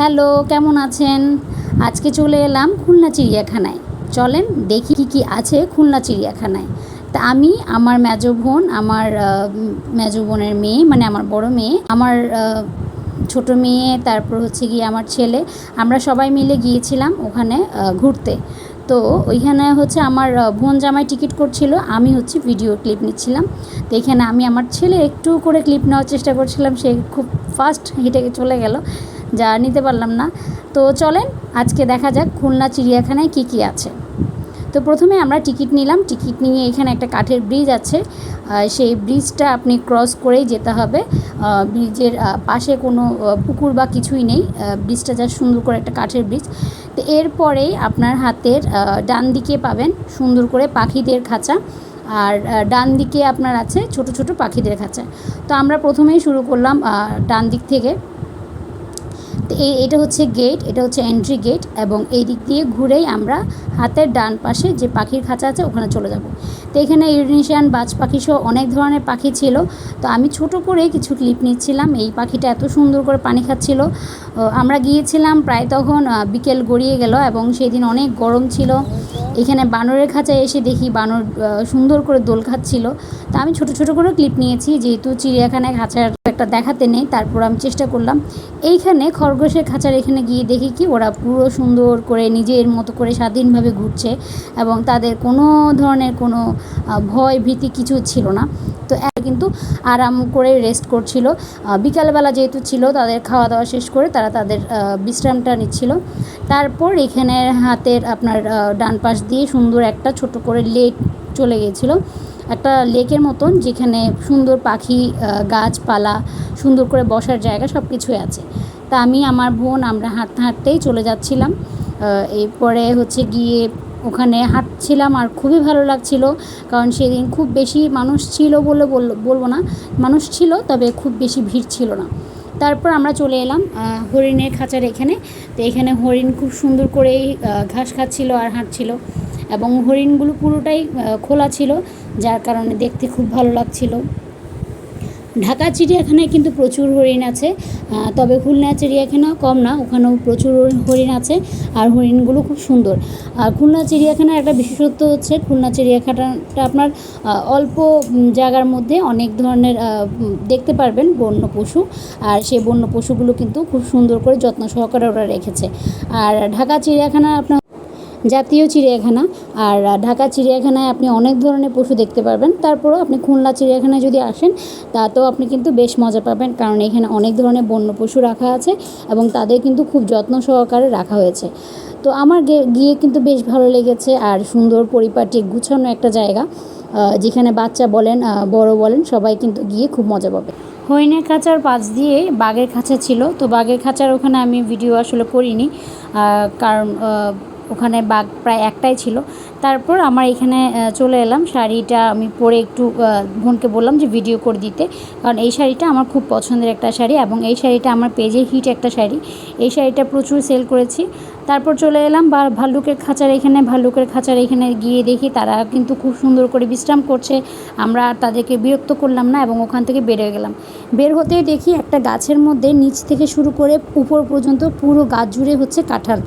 Hello, কেমন আছেন? আজকে চলে এলাম খুলনা চিড়িয়াখানায়। চলেন দেখি কী কী আছে খুলনা চিড়িয়াখানায়। তা আমি, আমার মেজো বোন, আমার মেজো বোনের মেয়ে মানে আমার বড় মেয়ে, আমার ছোট মেয়ে, তারপর হচ্ছে গিয়ে আমার ছেলে, আমরা সবাই মিলে গিয়েছিলাম ওখানে ঘুরতে। তো ওইখানে হচ্ছে আমার বোন জামাই টিকিট করছিল, আমি হচ্ছে ভিডিও ক্লিপ নিচ্ছিলাম। তো এখানে আমি আমার ছেলে একটু করে ক্লিপ নেওয়ার চেষ্টা করছিলাম, সে খুব ফাস্ট হেঁটে চলে গেল। যা নিতে পারলাম না। তো চলেন, আজকে দেখা যাক খুলনা চিড়িয়াখানায় কী কী আছে। তো প্রথমে আমরা টিকিট নিলাম। টিকিট নিয়ে এখানে একটা কাঠের ব্রিজ আছে। সেই ব্রিজটা আপনি ক্রস করেই যেতে হবে। ব্রিজের পাশে কোনো পুকুর বা কিছুই নেই। ব্রিজটা যা সুন্দর করে একটা কাঠের ব্রিজ। তো এরপরেই আপনার হাতের ডান দিকে পাবেন সুন্দর করে পাখিদের খাঁচা। আর ডান দিকে আপনার আছে ছোট ছোট পাখিদের খাঁচা। তো আমরা প্রথমেই শুরু করলাম ডান দিক থেকে। তো এই, এটা হচ্ছে গেট এটা হচ্ছে এন্ট্রি গেট এবং এই দিক দিয়ে ঘুরেই আমরা হাতের ডান পাশে যে পাখির খাঁচা আছে ওখানে চলে যাব। তো এখানে ইউরেনিশিয়ান বাজ পাখি সহ অনেক ধরনের পাখি ছিল। তো আমি ছোট করে কিছু ক্লিপ নিচ্ছিলাম। এই পাখিটা এত সুন্দর করে পানি খাচ্ছিল। আমরা গিয়েছিলাম প্রায় তখন বিকেল গড়িয়ে গেল এবং সেদিন অনেক গরম ছিল। এখানে বানরের খাঁচায় এসে দেখি বানর সুন্দর করে দোল খাচ্ছিল। তা আমি ছোট ছোট করে ক্লিপ নিয়েছি। যেহেতু চিড়িয়াখানায় খাঁচার একটা দেখাতে নেই, তারপর আমি চেষ্টা করলাম। এইখানে খরগোশের খাঁচার এখানে গিয়ে দেখি কি, ওরা পুরো সুন্দর করে নিজের মতো করে স্বাধীনভাবে ঘুরছে এবং তাদের কোনো ধরনের কোনো ভয় ভীতি কিছু ছিল না। তো কিন্তু আরাম করে রেস্ট করছিল। বিকালবেলা যেহেতু ছিল, তাদের খাওয়া দাওয়া শেষ করে তারা তাদের বিশ্রামটা নিচ্ছিল। তারপর এখানে হাতের আপনার ডান পাশ দিয়ে সুন্দর একটা ছোট করে লেক চলে গিয়েছিল একটা লেকের মতন যেখানে সুন্দর পাখি গাছপালা, সুন্দর করে বসার জায়গা সব কিছুই আছে। তা আমি, আমার বোন, আমরা হাঁটতে হাঁটতেই চলে যাচ্ছিলাম। এরপরে হচ্ছে গিয়ে ওখানে হাঁটছিলাম আর খুবই ভালো লাগছিল। কারণ সেদিন খুব বেশি মানুষ ছিল বলে বলব না, মানুষ ছিল, তবে খুব বেশি ভিড় ছিল না। তারপর আমরা চলে এলাম হরিণের খাঁচার এখানে। তো এখানে হরিণ খুব সুন্দর করেই ঘাস খাচ্ছিল আর হাঁটছিল। এবং হরিণগুলো পুরোটাই খোলা ছিল, যার কারণে দেখতে খুব ভালো লাগছিল। ঢাকা চিড়িয়াখানায় কিন্তু প্রচুর হরিণ আছে তবে খুলনা চিড়িয়াখানা কম না, ওখানেও প্রচুর হরিণ আছে, আর হরিণগুলো খুব সুন্দর। আর খুলনা চিড়িয়াখানার একটা বিশেষত্ব হচ্ছে, খুলনা চিড়িয়াখানাটা আপনার অল্প জায়গার মধ্যে অনেক ধরনের দেখতে পারবেন বন্য পশু, আর সেই বন্য পশুগুলো কিন্তু খুব সুন্দর করে যত্ন সহকারে ওরা রেখেছে। আর ঢাকা চিড়িয়াখানা আপনার জাতীয় চিড়িয়াখানা আর ঢাকা চিড়িয়াখানায় আপনি অনেক ধরনের পশু দেখতে পারবেন। তারপরেও আপনি খুলনা চিড়িয়াখানায় যদি আসেন, তাতেও আপনি কিন্তু বেশ মজা পাবেন কারণ এখানে অনেক ধরনের বন্য পশু রাখা আছে এবং তাদের কিন্তু খুব যত্ন সহকারে রাখা হয়েছে। তো আমার গিয়ে কিন্তু বেশ ভালো লেগেছে আর সুন্দর পরিপাটি, গুছানো একটা জায়গা যেখানে বাচ্চা বলেন বড় বলেন, সবাই কিন্তু গিয়ে খুব মজা পাবে। হরিণের খাঁচার পাশ দিয়ে বাঘের খাঁচা ছিল, তো বাঘের খাঁচার ওখানে আমি ভিডিও আসলে করিনি কারণ ওখানে বাঘ প্রায় একটাই ছিল। তারপর আমার এখানে চলে এলাম। শাড়িটা আমি পরে একটু বোনকে বললাম যে ভিডিও করে দিতে। কারণ এই শাড়িটা আমার খুব পছন্দের একটা শাড়ি এবং এই শাড়িটা আমার পেজে হিট একটা শাড়ি। এই শাড়িটা প্রচুর সেল করেছি। তারপর চলে এলাম, বা ভাল্লুকের খাঁচার এখানে, ভাল্লুকের খাঁচার এখানে গিয়ে দেখি তারা কিন্তু খুব সুন্দর করে বিশ্রাম করছে। আমরা আর তাদেরকে বিরক্ত করলাম না এবং ওখান থেকে বের হয়ে গেলাম। বের হতেই দেখি একটা গাছের মধ্যে নিচ থেকে শুরু করে উপর পর্যন্ত পুরো গাছ জুড়ে হচ্ছে কাঁঠাল।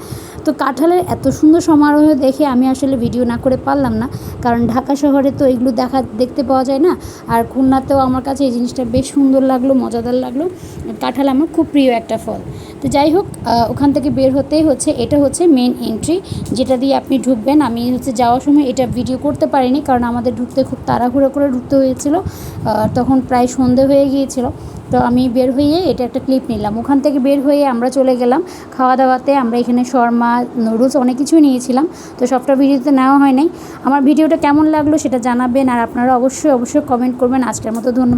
তো কাঁঠালের এত সুন্দর সমারোহ দেখে আমি আসলে ভিডিও না করে পারলাম না। কারণ ঢাকা শহরে তো এগুলো দেখা, দেখতে পাওয়া যায় না। আর খুলনাতেও আমার কাছে এই জিনিসটা বেশ সুন্দর লাগল, মজাদার লাগল। কাঁঠাল আমার খুব প্রিয় একটা ফল। তো যাই হোক ওখান থেকে বের হতেই হচ্ছে এটা হচ্ছে মেন এন্ট্রি যেটা দিয়ে আপনি ঢুকবেন। আমি হচ্ছে যাওয়ার সময় এটা ভিডিও করতে পারিনি, কারণ আমাদের ঢুকতে খুব তাড়াহুড়ো করে ঢুকতে হয়েছিল তখন প্রায় সন্ধে হয়ে গিয়েছিল। তো আমি বের হয়ে এটা একটা ক্লিপ নিলাম। ওখান থেকে বের হয়ে আমরা চলে গেলাম। খাওয়া দাওয়াতে আমরা এখানে শর্মা, নুডলস অনেক কিছুই নিয়েছিলাম, তো সবটা ভিডিওতে নেওয়া হয় নাই। আমার ভিডিওটা কেমন লাগল সেটা জানাবেন, আর আপনারা অবশ্যই অবশ্যই কমেন্ট করবেন। আজকের মতো ধন্যবাদ।